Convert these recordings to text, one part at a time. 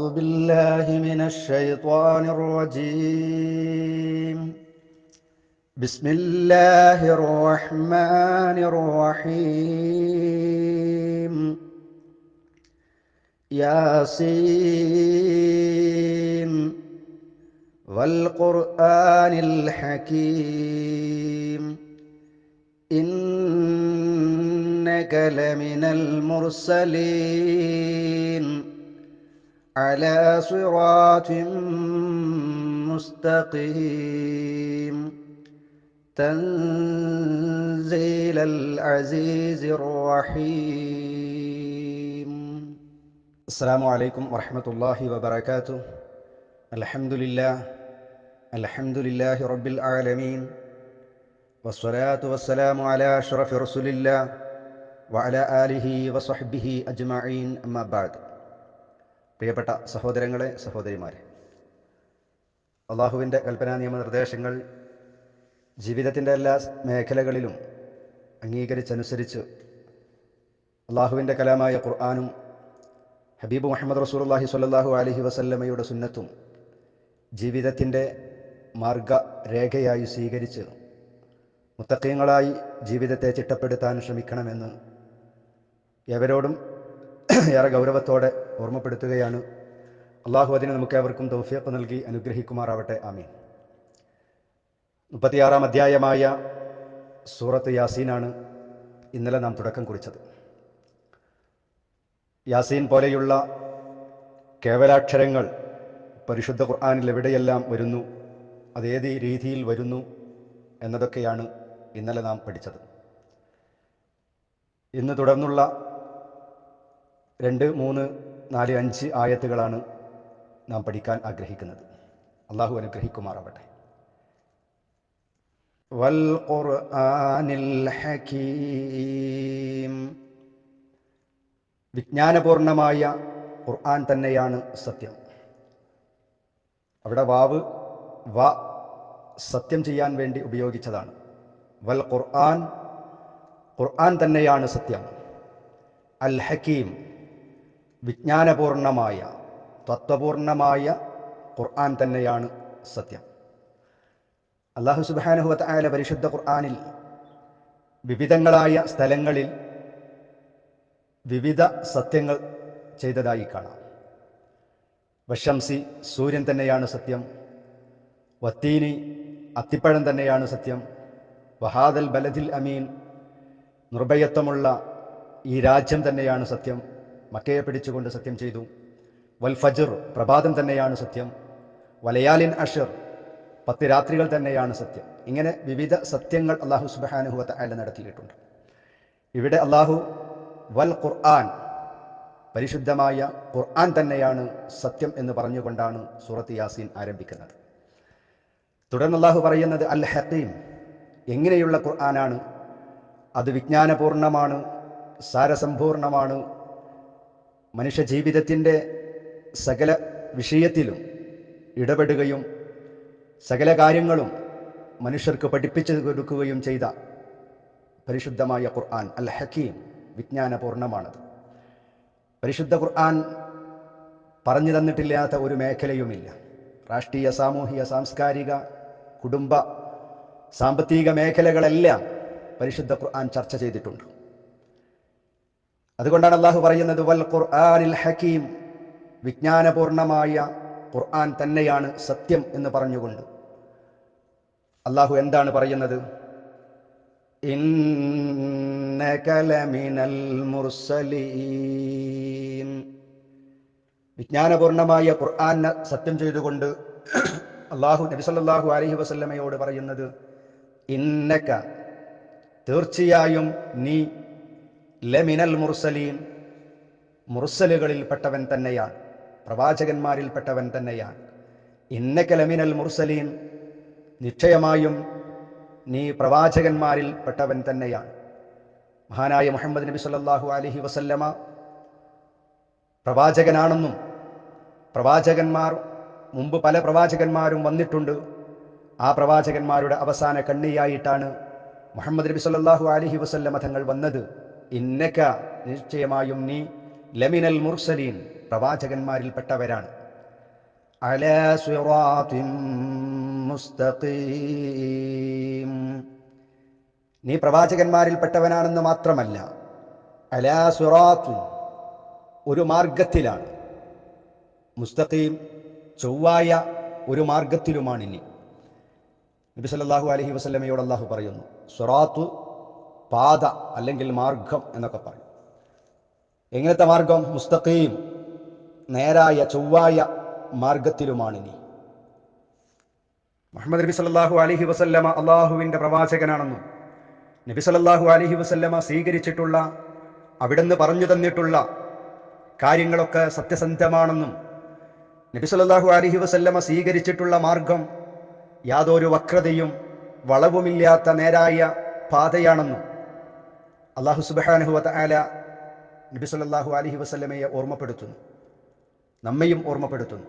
أعوذ بالله من الشيطان الرجيم. بسم الله الرحمن الرحيم. ياسين والقرآن الحكيم. إنك لمن المرسلين. على صراط مستقيم. تنزيل العزيز الرحيم. السلام عليكم ورحمة الله وبركاته. الحمد لله الحمد لله رب العالمين والصلاة والسلام على أشرف رسول الله وعلى آله وصحبه أجمعين. أما بعد പ്രിയപ്പെട്ട സഹോദരങ്ങളെ സഹോദരിമാരെ അള്ളാഹുവിന്റെ കൽപ്പനാ നിയമ നിർദ്ദേശങ്ങൾ ജീവിതത്തിന്റെ എല്ലാ മേഖലകളിലും അംഗീകരിച്ചനുസരിച്ച് അള്ളാഹുവിന്റെ കലാമായ ഖുർആാനും ഹബീബ് മുഹമ്മദ് റസൂലുള്ളാഹി സ്വല്ലല്ലാഹു അലഹി വസല്ലമയുടെ സുന്നത്തും ജീവിതത്തിന്റെ മാർഗരേഖയായി സ്വീകരിച്ച് മുത്തക്കീങ്ങളായി ജീവിതത്തെ ചിട്ടപ്പെടുത്താൻ ശ്രമിക്കണമെന്ന് ഏവരോടും ഏറെ ഗൗരവത്തോടെ ഓർമ്മപ്പെടുത്തുകയാണ്. അള്ളാഹു അതിന് നമുക്ക് ഏവർക്കും തൗഫീഖ് നൽകി അനുഗ്രഹിക്കുമാറാവട്ടെ. ആമീൻ. മുപ്പത്തിയാറാം അധ്യായമായ സൂറത്ത് യാസീനാണ് ഇന്നലെ നാം തുടക്കം കുറിച്ചത്. യാസീൻ പോലെയുള്ള കേവലാക്ഷരങ്ങൾ പരിശുദ്ധ ഖുർആാനിൽ എവിടെയെല്ലാം വരുന്നു അതേത് രീതിയിൽ വരുന്നു എന്നതൊക്കെയാണ് ഇന്നലെ നാം പഠിച്ചത്. ഇന്ന് തുടർന്നുള്ള രണ്ട് മൂന്ന് നാല് അഞ്ച് ആയത്തുകളാണ് നാം പഠിക്കാൻ ആഗ്രഹിക്കുന്നത്. അള്ളാഹു അനുഗ്രഹിക്കുമാറാവട്ടെ. വൽ ഖുർആനിൽ ഹകീം. വിജ്ഞാനപൂർണമായ ഖുർആൻ തന്നെയാണ് സത്യം. അവിടെ വാവ് വ സത്യം ചെയ്യാൻ വേണ്ടി ഉപയോഗിച്ചതാണ്. വൽ ഖുർആൻ ഖുർആൻ തന്നെയാണ് സത്യം. അൽ ഹക്കീം വിജ്ഞാനപൂർണമായ തത്വപൂർണമായ ഖുർആൻ തന്നെയാണ് സത്യം. അള്ളാഹു സുബാനുഹുവത്ത് ആയ പരിശുദ്ധ ഖുർആാനിൽ വിവിധങ്ങളായ സ്ഥലങ്ങളിൽ വിവിധ സത്യങ്ങൾ ചെയ്തതായി കാണാം. വശംസി സൂര്യൻ തന്നെയാണ് സത്യം വത്തീനി അത്തിപ്പഴം തന്നെയാണ് സത്യം വഹാദൽ ബലദിൽ അമീൻ നിർഭയത്വമുള്ള ഈ രാജ്യം തന്നെയാണ് സത്യം മക്കയെ പിടിച്ചുകൊണ്ട് സത്യം ചെയ്തു. വൽ ഫജർ പ്രഭാതം തന്നെയാണ് സത്യം. വലയാലിൻ അഷർ പത്ത് രാത്രികൾ തന്നെയാണ് സത്യം. ഇങ്ങനെ വിവിധ സത്യങ്ങൾ അള്ളാഹു സുബാനുഹുവത്ത് അയല നടത്തിയിട്ടുണ്ട്. ഇവിടെ അള്ളാഹു വൽ ഖുർആൻ പരിശുദ്ധമായ ഖുർആൻ തന്നെയാണ് സത്യം എന്ന് പറഞ്ഞുകൊണ്ടാണ് സൂറത്ത് യാസീൻ ആരംഭിക്കുന്നത്. തുടർന്ന് അള്ളാഹു പറയുന്നത് അൽ ഹക്കീം. എങ്ങനെയുള്ള ഖുർആനാണ്? അത് വിജ്ഞാനപൂർണമാണ് സാരസമ്പൂർണമാണ് മനുഷ്യ ജീവിതത്തിന്റെ സകല വിഷയത്തിലും ഇടപെടുകയും സകല കാര്യങ്ങളും മനുഷ്യർക്ക് പഠിപ്പിച്ചു കൊടുക്കുകയും ചെയ്ത പരിശുദ്ധമായ ഖുർആൻ അൽ ഹക്കീം വിജ്ഞാനപൂർണമാണത്. പരിശുദ്ധ ഖുർആൻ പറഞ്ഞു തന്നിട്ടില്ലാത്ത ഒരു മേഖലയുമില്ല. രാഷ്ട്രീയ സാമൂഹിക സാംസ്കാരിക കുടുംബ സാമ്പത്തിക മേഖലകളെല്ലാം പരിശുദ്ധ ഖുർആൻ ചർച്ച ചെയ്തിട്ടുണ്ട്. അതുകൊണ്ടാണ് അള്ളാഹു പറയുന്നത് വൽ ഖുർആനിൽ ഹക്കീം വിജ്ഞാനപൂർണമായ ഖുർആൻ തന്നെയാണ് സത്യം എന്ന് പറഞ്ഞുകൊണ്ട്. അള്ളാഹു എന്താണ് പറയുന്നത്? വിജ്ഞാനപൂർണമായ ഖുർആൻ സത്യം ചെയ്തുകൊണ്ട് അള്ളാഹു നബിസല്ലാഹു അലഹി വസല്ലമയോട് പറയുന്നത് ഇന്നക്ക തീർച്ചയായും നീ ലമിനൽ മുർസലീൻ മുർസലുകളിൽപ്പെട്ടവൻ തന്നെയാണ്. പ്രവാചകന്മാരിൽപ്പെട്ടവൻ തന്നെയാണ്. ഇന്നക്ക ലമിനൽ മുർസലീൻ നിശ്ചയമായും നീ പ്രവാചകന്മാരിൽ പെട്ടവൻ തന്നെയാണ്. മഹാനായ മുഹമ്മദ് നബി സല്ലാഹു അലഹി വസല്ലമ പ്രവാചകനാണെന്നും പ്രവാചകന്മാർ മുമ്പ് പല പ്രവാചകന്മാരും വന്നിട്ടുണ്ട്. ആ പ്രവാചകന്മാരുടെ അവസാന കണ്ണിയായിട്ടാണ് മുഹമ്മദ് നബി സല്ലാഹു അലഹി വസല്ലമ തങ്ങൾ വന്നത്. ഇന്നക്ക നിശ്ചയമായും നീ ലമിനൽ മുർസലീൻ പ്രവാചകന്മാരിൽപ്പെട്ടവരാണ്. നീ പ്രവാചകന്മാരിൽപ്പെട്ടവനാണെന്ന് മാത്രമല്ല അലാ സുറാത്തു ഒരു മാർഗത്തിലാണ്. മുസ്തഖീം ചൊവ്വായ ഒരു മാർഗത്തിലുമാണ് ഇനി. നബി സല്ലല്ലാഹു അലൈഹി വസല്ലമയോട് അള്ളാഹു പറയുന്നു സുറാത്തു പാത അല്ലെങ്കിൽ മാർഗം എന്നൊക്കെ പറയും. എങ്ങനത്തെ മാർഗം? മുസ്തഖീം. നേരായ ചൊവ്വായ മാർഗത്തിലുമാണ് ഇനി മുഹമ്മദ് നബി സല്ലല്ലാഹു അലൈഹി വസല്ലമ അള്ളാഹുവിന്റെ പ്രവാചകനാണെന്നും നബി സല്ലല്ലാഹു അലൈഹി വസല്ലമ സ്വീകരിച്ചിട്ടുള്ള അവിടുന്ന് പറഞ്ഞു തന്നിട്ടുള്ള കാര്യങ്ങളൊക്കെ സത്യസന്ധമാണെന്നും നബി സല്ലല്ലാഹു അലൈഹി വസല്ലമ സ്വീകരിച്ചിട്ടുള്ള മാർഗം യാതൊരു വക്രതയും വളവുമില്ലാത്ത നേരായ പാതയാണെന്നും അള്ളാഹു സുബ്ഹാനഹു വതആല നബി സല്ലല്ലാഹു അലൈഹി വസല്ലമയെ ഓർമ്മപ്പെടുത്തുന്നു. നമ്മയും ഓർമ്മപ്പെടുത്തുന്നു.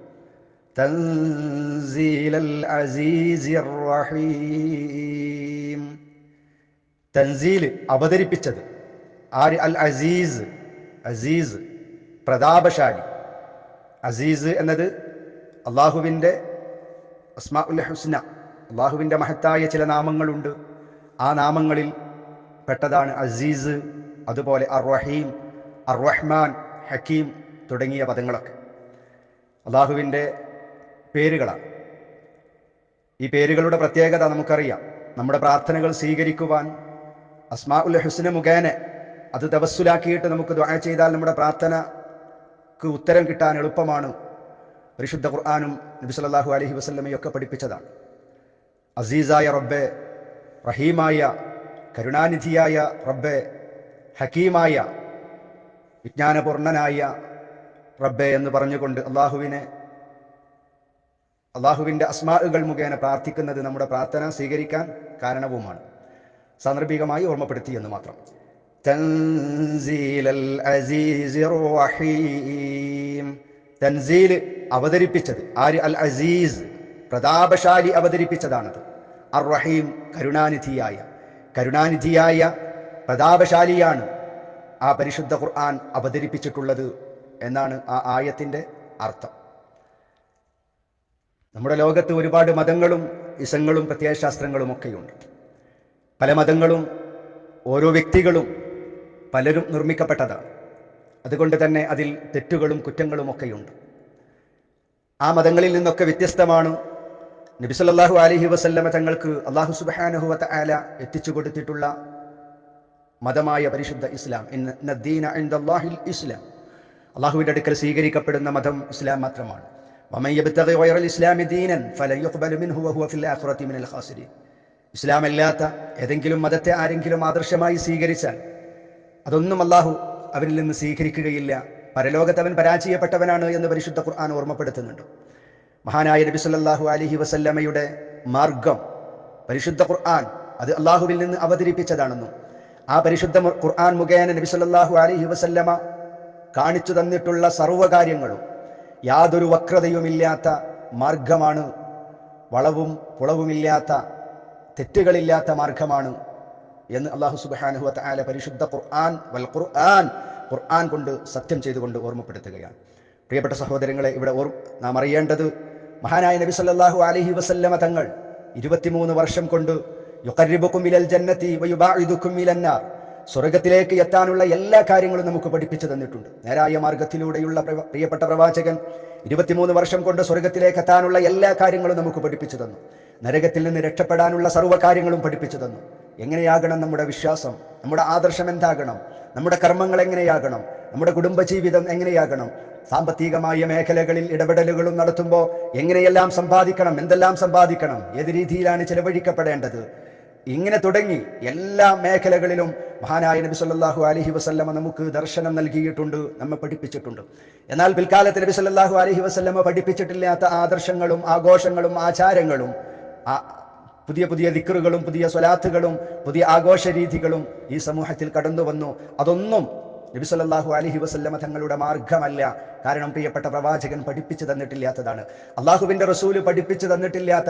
തൻസീൽ അവതരിപ്പിച്ചത് ആര്? അൽ അസീസ്. അസീസ് പ്രതാപശാലി. അസീസ് എന്നത് അള്ളാഹുവിന്റെ അസ്മാ ഉൽ ഹുസ്ന അള്ളാഹുവിന്റെ മഹത്തായ ചില നാമങ്ങളുണ്ട്. ആ നാമങ്ങളിൽ പെട്ടതാണ് അസീസ് അതുപോലെ അർ റഹീം അർ റഹ്മാൻ ഹക്കീം തുടങ്ങിയ പദങ്ങളൊക്കെ. അള്ളാഹുവിന്റെ പേരുകളാണ്. ഈ പേരുകളുടെ പ്രത്യേകത നമുക്കറിയാം. നമ്മുടെ പ്രാർത്ഥനകൾ സ്വീകരിക്കുവാൻ അസ്മാ ഉൽ ഹുസ്ന മുഖേന അത് തവസ്സുലാക്കിയിട്ട് നമുക്ക് ദ്വാ ചെയ്താൽ നമ്മുടെ പ്രാർത്ഥനക്ക് ഉത്തരം കിട്ടാൻ എളുപ്പമാണ്. പരിശുദ്ധ ഖുർആാനും നബി സല്ലല്ലാഹു അലൈഹി വസ്ലമയൊക്കെ പഠിപ്പിച്ചതാണ്. അസീസായ റബ്ബെ റഹീമായ കരുണാനിധിയായ റബ്ബെ ഹക്കീമായ വിജ്ഞാനപൂർണനായ റബ്ബെ എന്ന് പറഞ്ഞുകൊണ്ട് അള്ളാഹുവിനെ അള്ളാഹുവിന്റെ അസ്മാകൾ മുഖേന പ്രാർത്ഥിക്കുന്നത് നമ്മുടെ പ്രാർത്ഥന സ്വീകരിക്കാൻ കാരണവുമാണ്. സാന്ദർഭികമായി ഓർമ്മപ്പെടുത്തി എന്ന് മാത്രം. തൻസീൽ അവതരിപ്പിച്ചത്. ആര്? അൽ അസീസ്. പ്രതാപശാലി അവതരിപ്പിച്ചതാണത്. അർ റഹീം കരുണാനിധിയായ കരുണാനിധിയായ പ്രതാപശാലിയാണ് ആ പരിശുദ്ധ ഖുർആൻ അവതരിപ്പിച്ചിട്ടുള്ളത് എന്നാണ് ആ ആയത്തിന്റെ അർത്ഥം. നമ്മുടെ ലോകത്ത് ഒരുപാട് മതങ്ങളും ഇസങ്ങളും പ്രത്യയശാസ്ത്രങ്ങളും ഒക്കെയുണ്ട് പല മതങ്ങളും ഓരോ വ്യക്തികളും പലരും നിർമ്മിക്കപ്പെട്ടതാണ്. അതുകൊണ്ട് തന്നെ അതിൽ തെറ്റുകളും കുറ്റങ്ങളും ഒക്കെയുണ്ട് ആ മതങ്ങളിൽ നിന്നൊക്കെ വ്യത്യസ്തമാണ് നബി സല്ലല്ലാഹു അലൈഹി വസല്ലമ തങ്ങൾക്ക് അള്ളാഹു സുബ്ഹാനഹു വ തആല എത്തിച്ചു കൊടുത്തിട്ടുള്ള മതമായ പരിശുദ്ധ ഇസ്ലാം. ഇസ്ലാം. അള്ളാഹുവിന്റെ അടുക്കൽ സ്വീകരിക്കപ്പെടുന്ന മതം ഇസ്ലാം മാത്രമാണ്. ഇസ്ലാം അല്ലാത്ത ഏതെങ്കിലും മതത്തെ ആരെങ്കിലും ആദർശമായി സ്വീകരിച്ചാൽ അതൊന്നും അള്ളാഹു അവരിൽ നിന്ന് സ്വീകരിക്കുകയില്ല. പരലോകത്ത് അവൻ പരാജയപ്പെട്ടവനാണ് എന്ന് പരിശുദ്ധ ഖുർആൻ ഓർമ്മപ്പെടുത്തുന്നുണ്ട്. മഹാനായ നബി സല്ലല്ലാഹു അലൈഹി വസല്ലമയുടെ മാർഗം പരിശുദ്ധ ഖുർആൻ അത് അള്ളാഹുവിൽ നിന്ന് അവതരിപ്പിച്ചതാണെന്നും ആ പരിശുദ്ധ ഖുർആൻ മുഖേന നബി സല്ലല്ലാഹു അലൈഹി വസല്ലമ കാണിച്ചു തന്നിട്ടുള്ള സർവകാര്യങ്ങളും യാതൊരു വക്രതയുമില്ലാത്ത മാർഗമാണ് വളവും പുളവുമില്ലാത്ത തെറ്റുകളില്ലാത്ത മാർഗമാണ് എന്ന് അള്ളാഹു സുബ്ഹാനഹു വതആല പരിശുദ്ധ ഖുർആൻ വൽ ഖുർആൻ ഖുർആൻ കൊണ്ട് സത്യം ചെയ്തുകൊണ്ട് ഓർമ്മപ്പെടുത്തുകയാണ്. പ്രിയപ്പെട്ട സഹോദരങ്ങളെ ഇവിടെ ഓർ നാം അറിയേണ്ടത് മഹാനായ നബി സല്ലാഹു അലഹി വസല്ലമ തങ്ങൾ ഇരുപത്തിമൂന്ന് വർഷം കൊണ്ട് യുഖർരിബുക്കും ഇലൽ ജന്നതി വയുബാഇദുക്കും ഇലന്നാർ സ്വർഗത്തിലേക്ക് എത്താനുള്ള എല്ലാ കാര്യങ്ങളും നമുക്ക് പഠിപ്പിച്ചു തന്നിട്ടുണ്ട്. നേരായ മാർഗത്തിലൂടെയുള്ള പ്രിയപ്പെട്ട പ്രവാചകൻ ഇരുപത്തിമൂന്ന് വർഷം കൊണ്ട് സ്വർഗത്തിലേക്ക് എത്താനുള്ള എല്ലാ കാര്യങ്ങളും നമുക്ക് പഠിപ്പിച്ചു തന്നു. നരകത്തിൽ നിന്ന് രക്ഷപ്പെടാനുള്ള സർവ കാര്യങ്ങളും പഠിപ്പിച്ചു തന്നു. എങ്ങനെയാകണം നമ്മുടെ വിശ്വാസം? നമ്മുടെ ആദർശം എന്താകണം? നമ്മുടെ കർമ്മങ്ങൾ എങ്ങനെയാകണം? നമ്മുടെ കുടുംബജീവിതം എങ്ങനെയാകണം? സാമ്പത്തികമായ മേഖലകളിൽ ഇടപെടലുകളും നടത്തുമ്പോൾ എങ്ങനെയെല്ലാം സമ്പാദിക്കണം എന്തെല്ലാം സമ്പാദിക്കണം ഏത് രീതിയിലാണ് ചെലവഴിക്കപ്പെടേണ്ടത്? ഇങ്ങനെ തുടങ്ങി എല്ലാ മേഖലകളിലും മഹാനായ നബി സല്ലാഹു അലഹി വസ്ല്ലമ നമുക്ക് ദർശനം നൽകിയിട്ടുണ്ട് നമ്മെ പഠിപ്പിച്ചിട്ടുണ്ട്. എന്നാൽ പിൽക്കാലത്ത് നബി സല്ലാഹു അലഹി വസല്ലമ പഠിപ്പിച്ചിട്ടില്ലാത്ത ആദർശങ്ങളും ആഘോഷങ്ങളും ആചാരങ്ങളും പുതിയ പുതിയ ദിക്കറുകളും പുതിയ സ്വലാത്തുകളും പുതിയ ആഘോഷ രീതികളും ഈ സമൂഹത്തിൽ കടന്നു വന്നു അതൊന്നും നബി സല്ലല്ലാഹു അലൈഹി വസല്ലമ തങ്ങളുടെ മാർഗമല്ല. കാരണം പ്രിയപ്പെട്ട പ്രവാചകൻ പഠിപ്പിച്ചു തന്നിട്ടില്ലാത്തതാണ്. അള്ളാഹുവിന്റെ റസൂൽ പഠിപ്പിച്ചു തന്നിട്ടില്ലാത്ത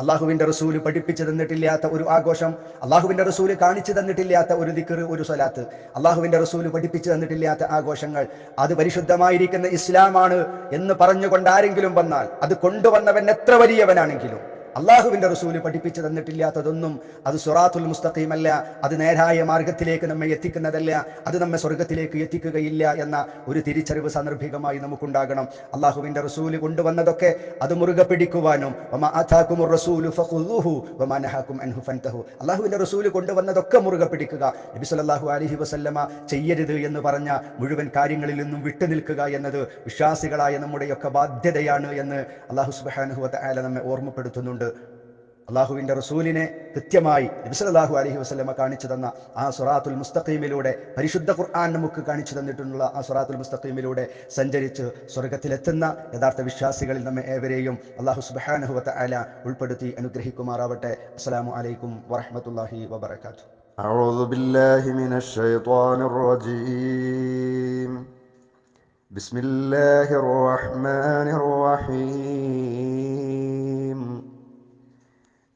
അള്ളാഹുവിന്റെ റസൂൽ പഠിപ്പിച്ചു തന്നിട്ടില്ലാത്ത ഒരു ആഘോഷം അള്ളാഹുവിന്റെ റസൂൽ കാണിച്ചു തന്നിട്ടില്ലാത്ത ഒരു ദിക്കർ ഒരു സ്വലാത്ത് അള്ളാഹുവിന്റെ റസൂൽ പഠിപ്പിച്ചു തന്നിട്ടില്ലാത്ത ആഘോഷങ്ങൾ അത് പരിശുദ്ധമായിരിക്കുന്ന ഇസ്ലാമാണ് എന്ന് പറഞ്ഞുകൊണ്ട് ആരെങ്കിലും വന്നാൽ അത് കൊണ്ടുവന്നവൻ എത്ര വലിയവനാണെങ്കിലും അള്ളാഹുവിന്റെ റസൂൽ പഠിപ്പിച്ചു തന്നിട്ടില്ലാത്തതൊന്നും അത് സുറാത്തുൽ മുസ്തഖീമല്ല അത് നേരായ മാർഗത്തിലേക്ക് നമ്മെ എത്തിക്കുന്നതല്ല. അത് നമ്മെ സ്വർഗത്തിലേക്ക് എത്തിക്കുകയില്ല എന്ന ഒരു തിരിച്ചറിവ് സാന്ദർഭികമായി നമുക്കുണ്ടാകണം. അള്ളാഹുവിന്റെ റസൂൽ കൊണ്ടുവന്നതൊക്കെ അത് മുറുകെ പിടിക്കുവാനും അള്ളാഹുവിന്റെ റസൂൽ കൊണ്ടുവന്നതൊക്കെ മുറുകെ പിടിക്കുക. നബി സല്ലല്ലാഹു അലൈഹി വസല്ലമ ചെയ്യരുത് എന്ന് പറഞ്ഞ മുഴുവൻ കാര്യങ്ങളിൽ നിന്നും വിട്ടുനിൽക്കുക എന്നത് വിശ്വാസികളായ നമ്മുടെയൊക്കെ ബാധ്യതയാണ് എന്ന് അള്ളാഹു സുബ്ഹാനഹു വ നമ്മെ ഓർമ്മപ്പെടുത്തുന്നുണ്ട്. അള്ളാഹുവിന്റെ റസൂലിനെ കൃത്യമായി നബിസലാഹു അലഹി വസ്ലമ കാണിച്ചു തന്ന ആ സുറാത്തുൽ മുസ്തഖീമിലൂടെ പരിശുദ്ധ ഖുർആൻ നമുക്ക് കാണിച്ചു തന്നിട്ടുള്ള ആ സുറാത്തുൽ മുസ്തഖീമിലൂടെ സഞ്ചരിച്ച് സ്വർഗത്തിലെത്തുന്ന യഥാർത്ഥ വിശ്വാസികളിൽ നമ്മെ ഏവരെയും അള്ളാഹു സുബാനഹുവത്ത അല ഉൾപ്പെടുത്തി അനുഗ്രഹിക്കുമാറാവട്ടെ അസ്സലാമു അലൈക്കും വറഹമത്തല്ലാഹി വബർക്കാത്തു أعوذ بالله من الشيطان الرجيم بسم الله الرحمن الرحيم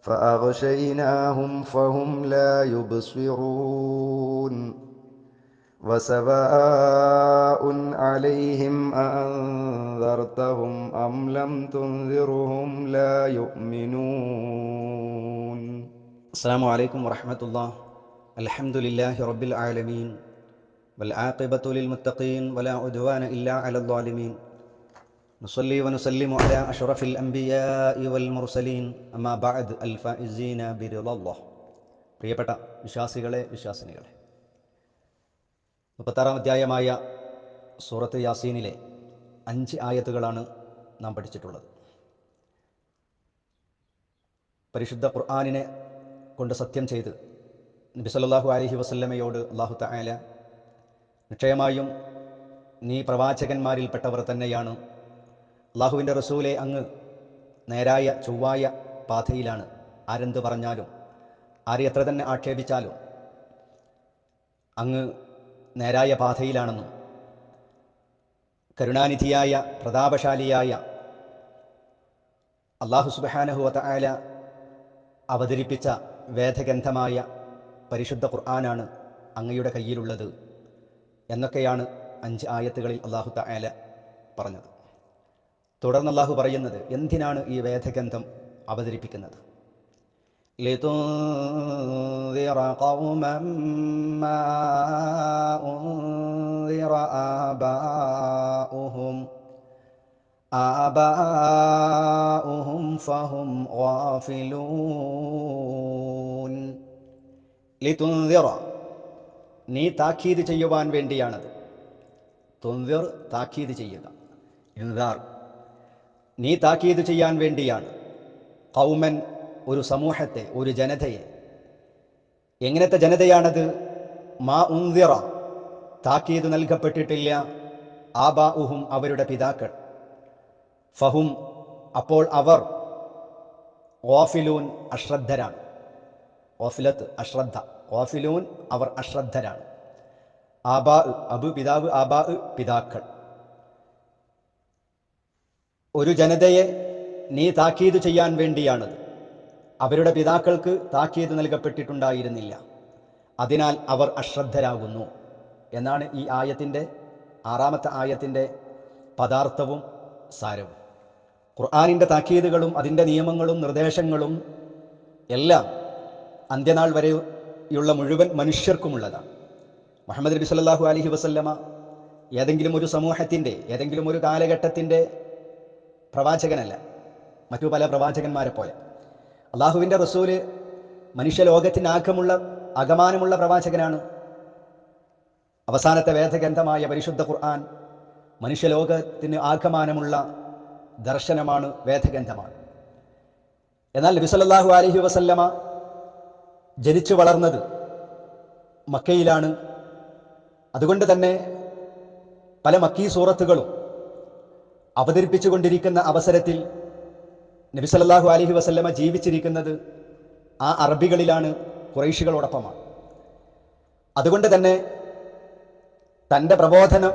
فأغشيناهم فهم لا يبصرون وسواء عليهم أأنذرتهم أم لم تنذرهم لا يؤمنون. السلام عليكم ورحمة الله. الحمد لله رب العالمين. والعاقبة للمتقين ولا عدوان إلا على الظالمين. نصلي ونسلم على أشرف الأنبياء والمرسلين أما بعد الفائزين برضا الله പ്രിയപ്പെട്ട വിശ്വാസികളെ വിശ്വാസിനികളെ മുപ്പത്താറാം അധ്യായമായ സൂറത്ത് യാസീനിലെ അഞ്ച് ആയത്തുകളാണ് നാം പഠിച്ചിട്ടുള്ളത് പരിശുദ്ധ ഖുർആാനിനെ കൊണ്ട് സത്യം ചെയ്ത് നബി സല്ലല്ലാഹു അലൈഹി വസല്ലമയോട് അള്ളാഹു തആല നിശ്ചയമായും നീ പ്രവാചകന്മാരിൽപ്പെട്ടവർ തന്നെയാണ് അള്ളാഹുവിന്റെ റസൂലെ അങ്ങ് നേരായ ചൊവ്വായ പാതയിലാണ്. ആരെന്ത് പറഞ്ഞാലും ആര് തന്നെ ആക്ഷേപിച്ചാലും അങ്ങ് നേരായ പാതയിലാണെന്നും കരുണാനിധിയായ പ്രതാപശാലിയായ അള്ളാഹു സുബഹാനഹുവ ആല അവതരിപ്പിച്ച വേദഗ്രന്ഥമായ പരിശുദ്ധ ഖുർആനാണ് അങ്ങയുടെ കയ്യിലുള്ളത് എന്നൊക്കെയാണ് അഞ്ച് ആയത്തുകളിൽ അള്ളാഹു തആല പറഞ്ഞത്. തുടർന്ന് അള്ളാഹു പറയുന്നത് എന്തിനാണ് ഈ വേദഗ്രന്ഥം അവതരിപ്പിക്കുന്നത് لتنذر قوما ما أنذر آباؤهم آباؤهم فهم غافلون لتنذر നീ താക്കീത് ചെയ്യുവാൻ വേണ്ടിയാണത് തുന്തിർ താക്കീത് ചെയ്യുക ഇൻദാർ നീ താക്കീത് ചെയ്യാൻ വേണ്ടിയാണ്. കൗമൻ ഒരു സമൂഹത്തെ ഒരു ജനതയെ. എങ്ങനത്തെ ജനതയാണത്? മാ ഉന്തിറ താക്കീത് നൽകപ്പെട്ടിട്ടില്ല. ആബാ ഉഹും അവരുടെ പിതാക്കൾ. ഫഹും അപ്പോൾ അവർ ഓഫിലൂൻ അശ്രദ്ധരാണ്. ഓഫിലത്ത് അശ്രദ്ധ. ഓഫിലൂൻ അവർ അശ്രദ്ധരാണ്. ആബാ അബു പിതാവ് ആബാ പിതാക്കൾ. ഒരു ജനതയെ നീ താക്കീത് ചെയ്യാൻ വേണ്ടിയാണത്. അവരുടെ പിതാക്കൾക്ക് താക്കീത് നൽകപ്പെട്ടിട്ടുണ്ടായിരുന്നില്ല. അതിനാൽ അവർ അശ്രദ്ധരാകുന്നു. എന്നാണ് ഈ ആയത്തിന്റെ ആറാമത്തെ ആയത്തിന്റെ പദാർത്ഥവും സാരവും. ഖുർആാനിന്റെ താക്കീതുകളും അതിന്റെ നിയമങ്ങളും നിർദ്ദേശങ്ങളും എല്ലാം അന്ത്യനാൾ വരെയുള്ള മുഴുവൻ മനുഷ്യർക്കുമുള്ളതാണ്. മുഹമ്മദ് നബി സല്ലല്ലാഹു അലൈഹി വസല്ലമ ഏതെങ്കിലും ഒരു സമൂഹത്തിന്റെ ഏതെങ്കിലും ഒരു കാലഘട്ടത്തിന്റെ പ്രവാചകനല്ല മറ്റു പല പ്രവാചകന്മാരെ പോലെ. അള്ളാഹുവിന്റെ റസൂൽ മനുഷ്യലോകത്തിന് ആക്കമുള്ള അകമാനമുള്ള പ്രവാചകനാണ്. അവസാനത്തെ വേദഗ്രന്ഥമായ പരിശുദ്ധ ഖുർആൻ മനുഷ്യലോകത്തിന് ആഗമാനമുള്ള ദർശനമാണ് വേദഗ്രന്ഥമാണ്. എന്നാൽ നബി അലഹി അലൈഹി വസല്ലമ ജനിച്ചു വളർന്നത് മക്കയിലാണ്. അതുകൊണ്ട് തന്നെ പല മക്കീ സൂറത്തുകളും അവതരിപ്പിച്ചുകൊണ്ടിരിക്കുന്ന അവസരത്തിൽ നബി സല്ലല്ലാഹു അലൈഹി വസല്ലമ ജീവിച്ചിരിക്കുന്നത് ആ അറബികളിലാണ് കുറൈശികളോടൊപ്പമാണ് അതുകൊണ്ട് തന്നെ തന്റെ പ്രബോധനം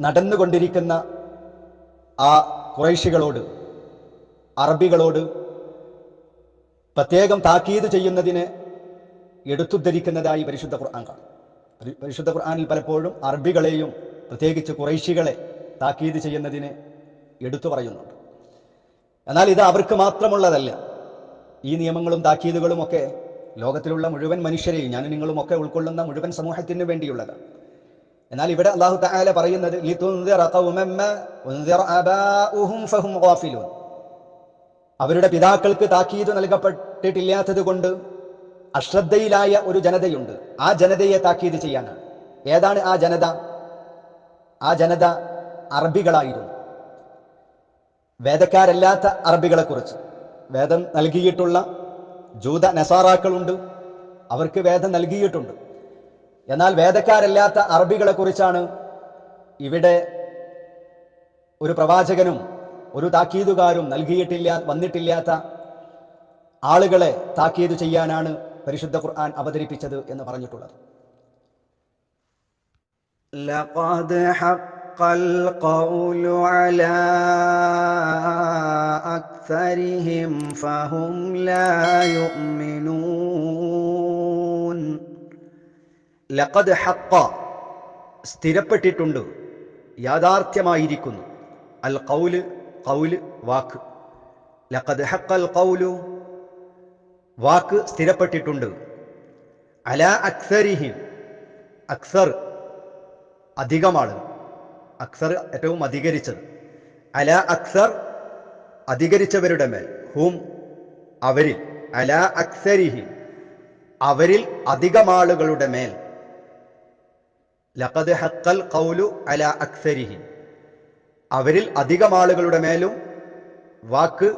നടന്നുകൊണ്ടിരിക്കുന്ന ആ കുറൈശികളോട് അറബികളോട് പ്രത്യേകം താക്കീത് ചെയ്യുന്നതിന് എടുത്തുദ്ധരിക്കുന്നതായി പരിശുദ്ധ ഖുർആൻ കാണും. പരി- പരിശുദ്ധ ഖുർആാനിൽ പലപ്പോഴും അറബികളെയും പ്രത്യേകിച്ച് കുറൈശികളെ താക്കീത് ചെയ്യുന്നതിന് എടുത്തു പറയുന്നുണ്ട്. എന്നാൽ ഇത് അവർക്ക് മാത്രമുള്ളതല്ല. ഈ നിയമങ്ങളും താക്കീതുകളും ഒക്കെ ലോകത്തിലുള്ള മുഴുവൻ മനുഷ്യരെയും ഞാനും നിങ്ങളും ഒക്കെ ഉൾക്കൊള്ളുന്ന മുഴുവൻ സമൂഹത്തിനു വേണ്ടിയുള്ളതാണ് എന്നാൽ ഇവിടെ അള്ളാഹു തആല പറയുന്നത്. അവരുടെ പിതാക്കൾക്ക് താക്കീത് നൽകപ്പെട്ടിട്ടില്ലാത്തത് കൊണ്ട് അശ്രദ്ധയിലായ ഒരു ജനതയുണ്ട്. ആ ജനതയെ താക്കീത് ചെയ്യാനാണ്. ഏതാണ് ആ ജനത? ആ ജനത അറബികളായിരുന്നു. വേദക്കാരല്ലാത്ത അറബികളെക്കുറിച്ച്. വേദം നൽകിയിട്ടുള്ള ജൂത നസാറാക്കളുണ്ട്. അവർക്ക് വേദം നൽകിയിട്ടുണ്ട്. എന്നാൽ വേദക്കാരല്ലാത്ത അറബികളെക്കുറിച്ചാണ് ഇവിടെ ഒരു പ്രവാചകനും ഒരു താക്കീതുകാരും നൽകിയിട്ടില്ല വന്നിട്ടില്ലാത്ത ആളുകളെ താക്കീത് ചെയ്യാനാണ് പരിശുദ്ധ ഖുർആൻ അവതരിപ്പിച്ചത് എന്ന് പറഞ്ഞിട്ടുള്ളത്. حق القول على أكثرهم فهم لا يؤمنون ലഖദ് ഹക്ക സ്ഥിരപ്പെട്ടിട്ടുണ്ട് യാഥാർത്ഥ്യമായിരിക്കുന്നു അൽ കൗല് കൗല് വാക്ക് ലഖദ് ഹക്കൽ കൗലു വാക്ക് സ്ഥിരപ്പെട്ടിട്ടുണ്ട് അല അക്സരിഹിം അക്സർ അധികമാണ് അക്സർ ഏറ്റവും അധികരിച്ചത്. അല അക്സർ അധികരിച്ചവരുടെ മേൽ. ഹും അവരിൽ അല അക്സരിഹി അവരിൽ അധികമാളുകളുടെ മേൽ. ലഖദ് ഹക്കൽ കൗലു അല അക്സരിഹി. അവരിൽ അധികം ആളുകളുടെ മേലും വാക്ക്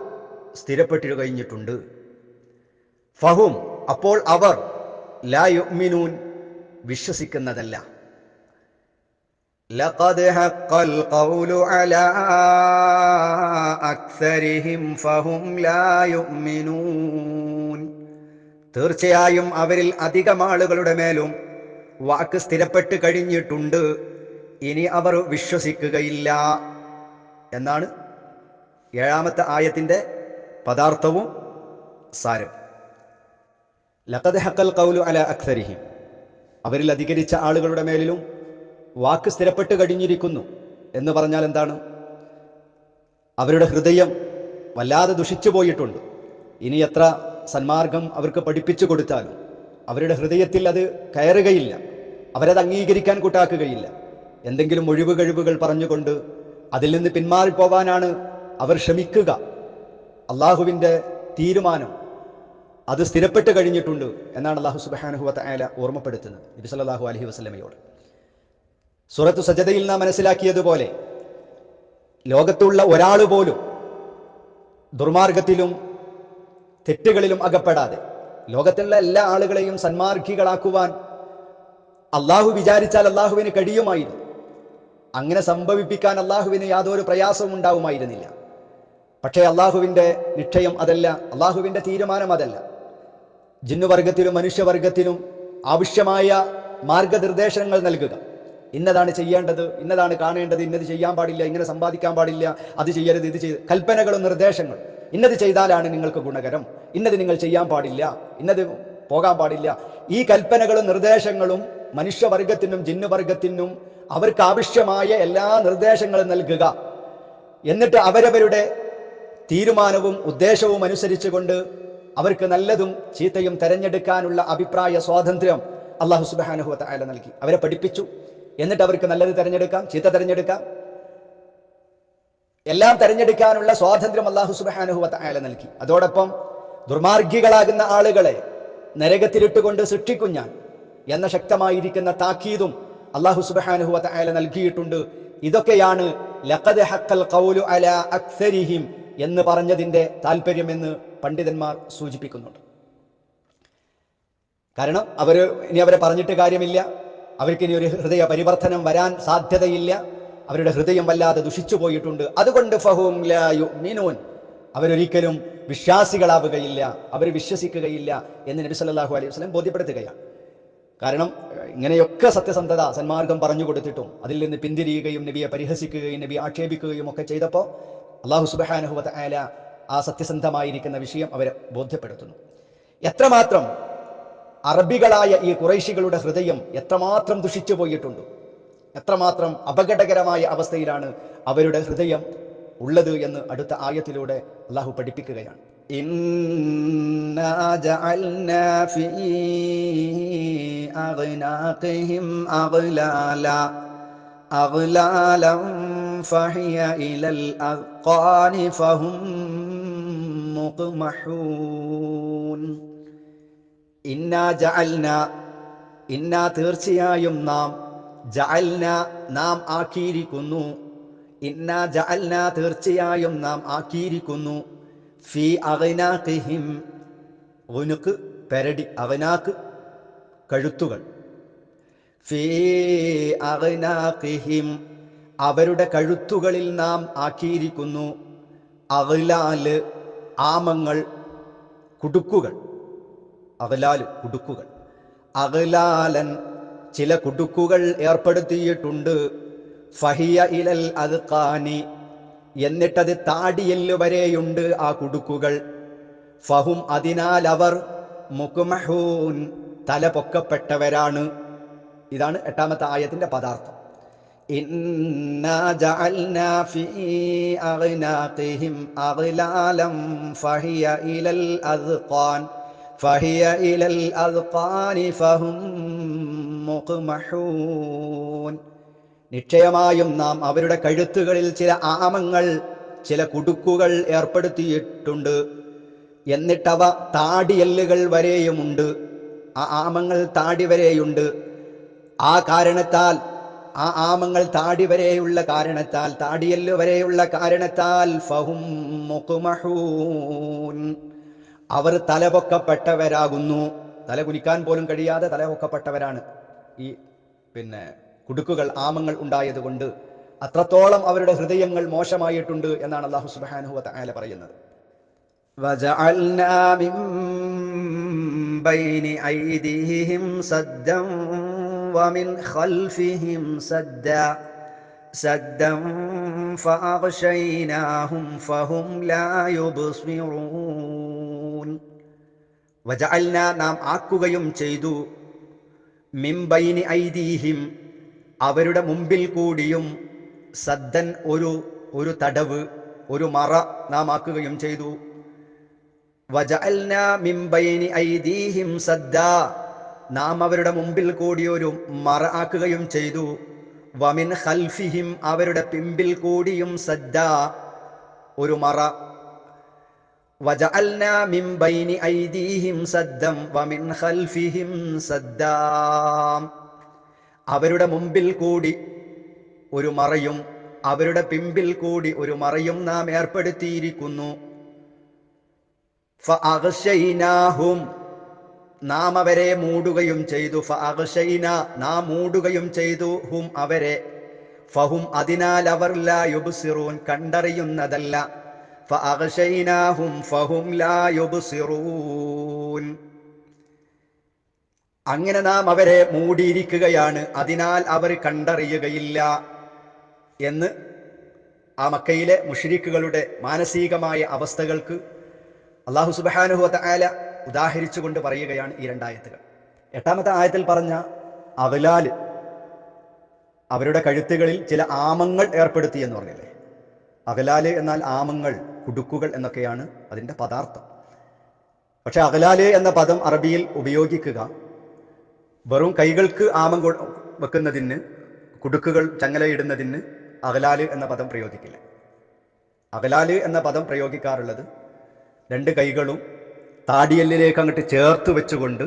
സ്ഥിരപ്പെട്ടു കഴിഞ്ഞിട്ടുണ്ട്. ഫഹും അപ്പോൾ അവർ ലാ യുഅ്മിനൂൻ വിശ്വസിക്കുന്നതല്ല. لقد حق القول على أكثرهم فهم لا يؤمنون തീർച്ചയായും അവരിൽ അധികം ആളുകളുടെ മേലും വാക്ക് സ്ഥിരപ്പെട്ട് കഴിഞ്ഞിട്ടുണ്ട് ഇനി അവർ വിശ്വസിക്കുകയില്ല എന്നാണ് ഏഴാമത്തെ ആയത്തിന്റെ പദാർത്ഥവും സാരം ലഖദ് ഹക്കൽ കൗലു അല അക്സരിഹിം അവരിൽ അധികരിച്ച ആളുകളുടെ മേലിലും വാക്ക് സ്ഥിരപ്പെട്ട് കഴിഞ്ഞിരിക്കുന്നു എന്ന് പറഞ്ഞാൽ എന്താണ്? അവരുടെ ഹൃദയം വല്ലാതെ ദുഷിച്ചു പോയിട്ടുണ്ട്. ഇനി എത്ര സന്മാർഗം അവർക്ക് പഠിപ്പിച്ചു കൊടുത്താലും അവരുടെ ഹൃദയത്തിൽ അത് കയറുകയില്ല. അവരത് അംഗീകരിക്കാൻ കൂട്ടാക്കുകയില്ല. എന്തെങ്കിലും ഒഴിവ് കഴിവുകൾ പറഞ്ഞുകൊണ്ട് അതിൽ നിന്ന് പിന്മാറിപ്പോവാനാണ് അവർ ശ്രമിക്കുക. അള്ളാഹുവിന്റെ തീരുമാനം അത് സ്ഥിരപ്പെട്ട് കഴിഞ്ഞിട്ടുണ്ട് എന്നാണ് അള്ളാഹു സുബാനുഹുവത്ത ആല ഓർമ്മപ്പെടുത്തുന്നത്. നബി സല്ലല്ലാഹു അലൈഹി വസല്ലമയോട്. സൂറത്തു സജദയിൽ നാം മനസ്സിലാക്കിയതുപോലെ ലോകത്തുള്ള ഒരാൾ പോലും ദുർമാർഗത്തിലും തെറ്റുകളിലും അകപ്പെടാതെ ലോകത്തുള്ള എല്ലാ ആളുകളെയും സന്മാർഗികളാക്കുവാൻ അള്ളാഹു വിചാരിച്ചാൽ അള്ളാഹുവിന് കഴിയുമായിരുന്നു. അങ്ങനെ സംഭവിപ്പിക്കാൻ അള്ളാഹുവിന് യാതൊരു പ്രയാസവും ഉണ്ടാവുമായിരുന്നില്ല. പക്ഷേ അള്ളാഹുവിന്റെ നിശ്ചയം അതല്ല അള്ളാഹുവിന്റെ തീരുമാനം അതല്ല. ജിന്നുവർഗത്തിലും മനുഷ്യവർഗത്തിനും ആവശ്യമായ മാർഗനിർദ്ദേശങ്ങൾ നൽകുക. ഇന്നതാണ് ചെയ്യേണ്ടത് ഇന്നതാണ് കാണേണ്ടത് ഇന്നത് ചെയ്യാൻ പാടില്ല ഇങ്ങനെ സമ്പാദിക്കാൻ പാടില്ല അത് ചെയ്യരുത് ഇത് ചെയ്ത്. കൽപ്പനകളും നിർദ്ദേശങ്ങളും. ഇന്നത് ചെയ്താലാണ് നിങ്ങൾക്ക് ഗുണകരം. ഇന്നത് നിങ്ങൾ ചെയ്യാൻ പാടില്ല ഇന്നത് പോകാൻ പാടില്ല. ഈ കൽപ്പനകളും നിർദ്ദേശങ്ങളും മനുഷ്യവർഗത്തിനും ജിന്നുവർഗത്തിനും അവർക്ക് ആവശ്യമായ എല്ലാ നിർദ്ദേശങ്ങളും നൽകുക. എന്നിട്ട് അവരവരുടെ തീരുമാനവും ഉദ്ദേശവും അനുസരിച്ചുകൊണ്ട് അവർക്ക് നല്ലതും ചീത്തയും തെരഞ്ഞെടുക്കാനുള്ള അഭിപ്രായ സ്വാതന്ത്ര്യം അള്ളാഹു സുബാനുഹുവത്ത നൽകി. അവരെ പഠിപ്പിച്ചു. എന്നിട്ട് അവർക്ക് നല്ലത് തിരഞ്ഞെടുക്കാം ചീത്ത തിരഞ്ഞെടുക്കാം. എല്ലാം തിരഞ്ഞെടുക്കാനുള്ള സ്വാതന്ത്ര്യം അള്ളാഹു സുബാനുഹുവത്ത അയാൾ നൽകി. അതോടൊപ്പം ദുർമാർഗികളാകുന്ന ആളുകളെ നരകത്തിലിട്ടുകൊണ്ട് സൃഷ്ടിക്കും ഞാൻ എന്ന ശക്തമായിരിക്കുന്ന താക്കീതും അള്ളാഹു സുബാനുഹുവത്ത അയാൾ നൽകിയിട്ടുണ്ട്. ഇതൊക്കെയാണ് ലഖദ് ഹക്കൽ ഖൗലു അല അക്സരിഹിം എന്ന് പറഞ്ഞതിന്റെ താല്പര്യമെന്ന് പണ്ഡിതന്മാർ സൂചിപ്പിക്കുന്നുണ്ട്. കാരണം അവർ ഇനി അവരെ പറഞ്ഞിട്ട് കാര്യമില്ല. അവർക്ക് ഇനി ഒരു ഹൃദയ പരിവർത്തനം വരാൻ സാധ്യതയില്ല. അവരുടെ ഹൃദയം വല്ലാതെ ദുഷിച്ചു പോയിട്ടുണ്ട്. അതുകൊണ്ട് ഫഹും ലാ യുഅ്മിനൂൻ. അവരൊരിക്കലും വിശ്വാസികളാവുകയില്ല. അവർ വിശ്വസിക്കുകയില്ല എന്ന് നബി സല്ലാഹു അലൈഹി വസ്ലം ബോധ്യപ്പെടുത്തുകയാണ്. കാരണം ഇങ്ങനെയൊക്കെ സത്യസന്ധത സന്മാർഗം പറഞ്ഞു കൊടുത്തിട്ടും അതിൽ നിന്ന് പിന്തിരിയുകയും നബിയെ പരിഹസിക്കുകയും നബി ആക്ഷേപിക്കുകയും ഒക്കെ ചെയ്തപ്പോൾ അള്ളാഹു സുബ്ഹാനഹു വ ആ സത്യസന്ധമായിരിക്കുന്ന വിഷയം അവരെ ബോധ്യപ്പെടുത്തുന്നു. എത്രമാത്രം അറബികളായ ഈ കുറേശികളുടെ ഹൃദയം എത്രമാത്രം ദുഷിച്ചു പോയിട്ടുണ്ട്. എത്രമാത്രം അപകടകരമായ അവസ്ഥയിലാണ് അവരുടെ ഹൃദയം ഉള്ളത് എന്ന് അടുത്ത ആയത്തിലൂടെ അള്ളാഹു പഠിപ്പിക്കുകയാണ്. ഫഹും ഇന്നാ ജഅൽന ഇന്നാ തീർച്ചയായും നാം ജഅൽന നാം ആക്കിയിരിക്കുന്നു. ഇന്നാ ജഅൽന തീർച്ചയായും നാം ആക്കിയിരിക്കുന്നു. ഫി അഗ്നാഖിഹിം ഉനുക്ക് പെരടി അവനാക്ക് കഴുത്തുകൾ. ഫീ അഗ്നാഖിഹിം അവരുടെ കഴുത്തുകളിൽ നാം ആക്കിയിരിക്കുന്നു. അവലാൽ ആമങ്ങൾ കുടുക്കുകൾ. അകലാലു കുടുക്കുകൾ. അകലാലൻ ചില കുടുക്കുകൾ ഏർപ്പെടുത്തിയിട്ടുണ്ട്. ഫഹിയ ഇലൽ അത് കാനി എന്നിട്ടത് താടിയല്ല് വരെയുണ്ട് ആ കുടുക്കുകൾ. ഫഹും അതിനാൽ അവർ മുഖുമഹൂൻ തല പൊക്കപ്പെട്ടവരാണ്. ഇതാണ് എട്ടാമത്തെ ആയത്തിന്റെ പദാർത്ഥം. ഇന്ന جعلنا في أعناقهم أغلالا فهي إلى الأذقان فهي إلى الأذقان فهم مقمحون നിശ്ചയമായും നാം അവരുടെ കഴുത്തുകളിൽ ചില ആമങ്ങൾ ചില കുടുക്കുകൾ ഏർപ്പെടുത്തിയിട്ടുണ്ട് എന്നിട്ടവ താടിയെല്ലുകൾ വരെയുമുണ്ട് ആ ആമങ്ങൾ താടി വരെയുണ്ട് ആ കാരണത്താൽ ആ ആമങ്ങൾ താടി വരെയുള്ള കാരണത്താൽ താടിയെല്ല് വരെയുള്ള കാരണത്താൽ ഫഹും മുഖ്മഹൂൻ അവർ തലപൊക്കപ്പെട്ടവരാകുന്നു തല കുനിക്കാൻ പോലും കഴിയാതെ തലപൊക്കപ്പെട്ടവരാണ് ഈ പിന്നെ കുടുക്കുകൾ ആമങ്ങൾ ഉണ്ടായതുകൊണ്ട് അത്രത്തോളം അവരുടെ ഹൃദയങ്ങൾ മോശമായിട്ടുണ്ട് എന്നാണ് അള്ളാഹു സുബാനുഹു ആല പറയുന്നത് وجعلنا من بين أيديهم سدا ومن خلفهم سدا سدا فأغشيناهم فهم لا يبصرون വജഅൽന നാം ആക്കുകയും ചെയ്തു. മിംബൈനി ഐദീഹിം അവരുടെ മുമ്പിൽ കൂടിയും സദ്ദൻ ഒരു ഒരു തടവ് ഒരു മറ നാം ആക്കുകയും ചെയ്തു. വജഅൽന മിംബൈനി ഐദീഹിം സദ്ദ നാം അവരുടെ മുമ്പിൽ കൂടി ഒരു മറ ആക്കുകയും ചെയ്തു. വമിൻ ഖൽഫിഹിം അവരുടെ പിമ്പിൽ കൂടിയും സദ്ദ ഒരു മറ വജഅൽന മിം ബൈനി ഐദീഹിം സദ്ദം വമിൻ ഖൽഫിഹിം സദ്ദാം. അവരുടെ മുമ്പിൽ കൂടി ഒരു മറയും അവരുടെ പിമ്പിൽ കൂടി ഒരു മറയും നാം ഏർപ്പെടുത്തിയിരിക്കുന്നു. നാം അവരെ മൂടുകയും ചെയ്തു. ഫഅഗ്ശൈന നാം മൂടുകയും ചെയ്തു ഹും അവരെ. ഫഹും അതിനാൽ അവർ ലാ യുബ്സിറൂൻ കണ്ടറിയുന്നതല്ല. അങ്ങനെ നാം അവരെ മൂടിയിരിക്കുകയാണ്. അതിനാൽ അവർ കണ്ടറിയുകയില്ല എന്ന് ആ മക്കയിലെ മുഷരിക്കുകളുടെ മാനസികമായ അവസ്ഥകൾക്ക് അള്ളാഹു സുബാനുഹു ആല ഉദാഹരിച്ചുകൊണ്ട് പറയുകയാണ് ഈ രണ്ടായത്തുകൾ. എട്ടാമത്തെ ആയത്തിൽ പറഞ്ഞ അവലാൽ അവരുടെ കഴുത്തുകളിൽ ചില ആമങ്ങൾ ഏർപ്പെടുത്തി എന്ന് പറഞ്ഞില്ലേ? അകലാൽ എന്നാൽ ആമങ്ങൾ. കുടുക്കുകൾ എന്നൊക്കെയാണ് അതിന്റെ പദാർത്ഥം. പക്ഷെ അകലാൽ എന്ന പദം അറബിയിൽ ഉപയോഗിക്കുക വെറും കൈകൾക്ക് ആമം വെക്കുന്നതിന് കുടുക്കുകൾ ചങ്ങലയിടുന്നതിന് അകലാൽ എന്ന പദം പ്രയോഗിക്കില്ല. അകലാൽ എന്ന പദം പ്രയോഗിക്കാറുള്ളത് രണ്ട് കൈകളും താടിയല്ലിലേക്ക് അങ്ങോട്ട് ചേർത്ത് വെച്ചുകൊണ്ട്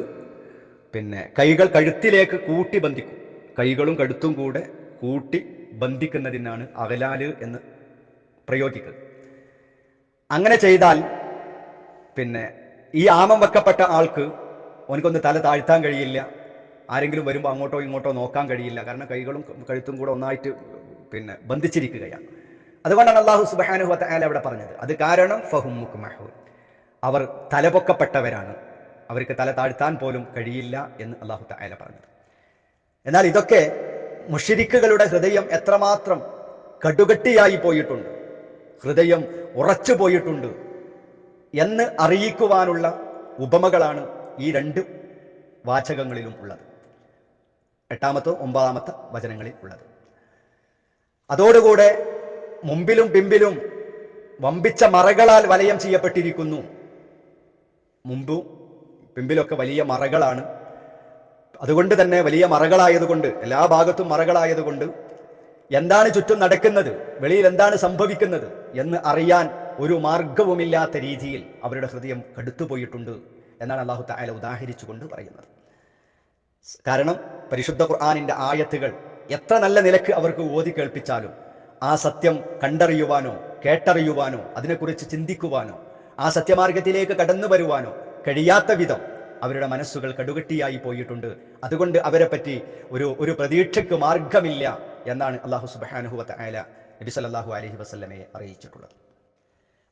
പിന്നെ കൈകൾ കഴുത്തിലേക്ക് കൂട്ടി ബന്ധിക്കും. കൈകളും കഴുത്തും കൂടെ കൂട്ടി ബന്ധിക്കുന്നതിനാണ് അകലാൽ എന്ന് പ്രയോഗിക്കുന്നത് അങ്ങനെ ചെയ്താൽ പിന്നെ ഈ ആമം വെക്കപ്പെട്ട ആൾക്ക് ഓനക്കൊന്ന് തല താഴ്ത്താൻ കഴിയില്ല. ആരെങ്കിലും വരുമ്പോൾ അങ്ങോട്ടോ ഇങ്ങോട്ടോ നോക്കാൻ കഴിയില്ല. കാരണം കൈകളും കഴുത്തും കൂടെ ഒന്നായിട്ട് പിന്നെ ബന്ധിച്ചിരിക്കുകയാണ്. അതുകൊണ്ടാണ് അള്ളാഹു സുബാനു വത്തായാല അവിടെ പറഞ്ഞത്. അത് കാരണം ഫഹുമുക്ക് മഹൂർ അവർ തലപൊക്കപ്പെട്ടവരാണ് അവർക്ക് തല താഴ്ത്താൻ പോലും കഴിയില്ല എന്ന് അള്ളാഹു തായാല പറഞ്ഞത്. എന്നാൽ ഇതൊക്കെ മുഷിരിക്കുകളുടെ ഹൃദയം എത്രമാത്രം കടുകട്ടിയായി പോയിട്ടുണ്ട്. ഹൃദയം ഉറച്ചു പോയിട്ടുണ്ട് എന്ന് അറിയിക്കുവാനുള്ള ഉപമകളാണ് ഈ രണ്ട് വാചകങ്ങളിലും ഉള്ളത്. എട്ടാമത്തെ ഒമ്പതാമത്തെ വചനങ്ങളിൽ ഉള്ളത്. അതോടുകൂടെ മുമ്പിലും പിമ്പിലും വമ്പിച്ച മറകളാൽ വലയം ചെയ്യപ്പെട്ടിരിക്കുന്നു. മുമ്പും പിമ്പിലൊക്കെ വലിയ മറകളാണ്. അതുകൊണ്ട് തന്നെ വലിയ മറകളായതുകൊണ്ട് എല്ലാ ഭാഗത്തും മറകളായതുകൊണ്ട് എന്താണ് ചുറ്റും നടക്കുന്നത്? വെളിയിൽ എന്താണ് സംഭവിക്കുന്നത്? എന്ന് അറിയാൻ ഒരു മാർഗവുമില്ലാത്ത രീതിയിൽ അവരുടെ ഹൃദയം കടുത്തുപോയിട്ടുണ്ട് എന്നാണ് അള്ളാഹു തായാല ഉദാഹരിച്ചുകൊണ്ട് പറയുന്നത്. കാരണം പരിശുദ്ധ ഖുർആാനിന്റെ ആയത്തുകൾ എത്ര നല്ല നിലയ്ക്ക് അവർക്ക് ഓതി കേൾപ്പിച്ചാലും ആ സത്യം കണ്ടറിയുവാനോ കേട്ടറിയുവാനോ അതിനെക്കുറിച്ച് ചിന്തിക്കുവാനോ ആ സത്യമാർഗത്തിലേക്ക് കടന്നു വരുവാനോ കഴിയാത്ത വിധം അവരുടെ മനസ്സുകൾ കടുകട്ടിയായി പോയിട്ടുണ്ട്. അതുകൊണ്ട് അവരെ പറ്റി ഒരു ഒരു പ്രതീക്ഷയ്ക്ക് മാർഗമില്ല. എന്നാണ് അള്ളാഹു സുബാനുഹുവത്ത ആല നബി സല്ലല്ലാഹു അലൈഹി വസല്ലമയെ അറിയിച്ചിട്ടുള്ളത്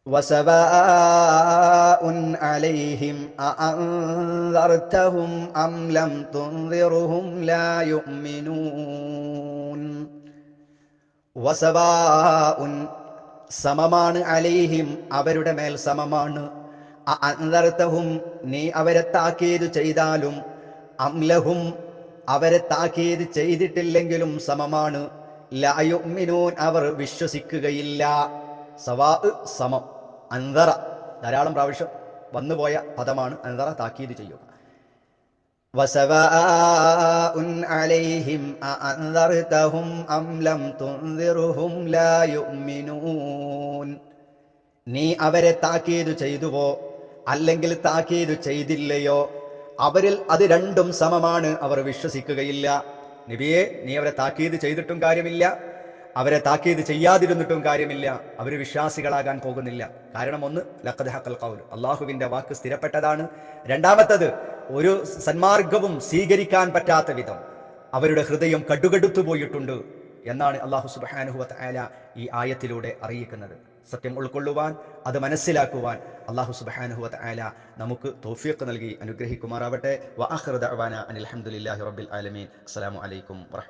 وسواء عليهم أأنذرتهم أم لم تنذرهم لا يؤمنون വസവാ സമമാണ് അലൈഹിം അവരുടെ മേൽ സമമാണ് അന്തർത്തഹും നീ അവരെ താക്കീത് ചെയ്താലും അംലഹും അവരെ താക്കീത് ചെയ്തിട്ടില്ലെങ്കിലും സമമാണ്. ലായുമിനൂൻ അവർ വിശ്വസിക്കുകയില്ല. സവാ സമം. അന്തറ ധാരാളം പ്രാവശ്യം വന്നുപോയ പദമാണ് അന്തറ താക്കീത് ചെയ്യുക. നീ അവരെ താക്കീത് ചെയ്തുവോ? അല്ലെങ്കിൽ താക്കീത് ചെയ്തില്ലയോ? അവരിൽ അത് രണ്ടും സമമാണ്. അവർ വിശ്വസിക്കുകയില്ല. നബിയെ നീ അവരെ താക്കീത് ചെയ്തിട്ടും കാര്യമില്ല. അവരെ താക്കീത് ചെയ്യാതിരുന്നിട്ടും കാര്യമില്ല. അവർ വിശ്വാസികളാകാൻ പോകുന്നില്ല. കാരണം ഒന്ന് ലഖദ് ഹക്കൽ കൗൽ അള്ളാഹുവിന്റെ വാക്ക് സ്ഥിരപ്പെട്ടതാണ്. രണ്ടാമത്തത് ഒരു സന്മാർഗവും സ്വീകരിക്കാൻ പറ്റാത്ത വിധം അവരുടെ ഹൃദയം കടുകടുത്തു പോയിട്ടുണ്ട് എന്നാണ് അള്ളാഹു സുബാനുഹുവത്ത് ആല ഈ ആയത്തിലൂടെ അറിയിക്കുന്നത്. സത്യം ഉൾക്കൊള്ളുവാൻ അത് മനസ്സിലാക്കുവാൻ അള്ളാഹു സുബാനുഹുവത്ത് ആല നമുക്ക് തോഫിയൊക്കെ നൽകി അനുഗ്രഹിക്കുമാറാവട്ടെ. വാഹൃദ അനിൽ അഹമ്മദില്ലാഹി റബ്ബിൽ ആലമീൻ. അസ്സലാമു അലൈക്കും വറഹ്മത്തുള്ളാഹി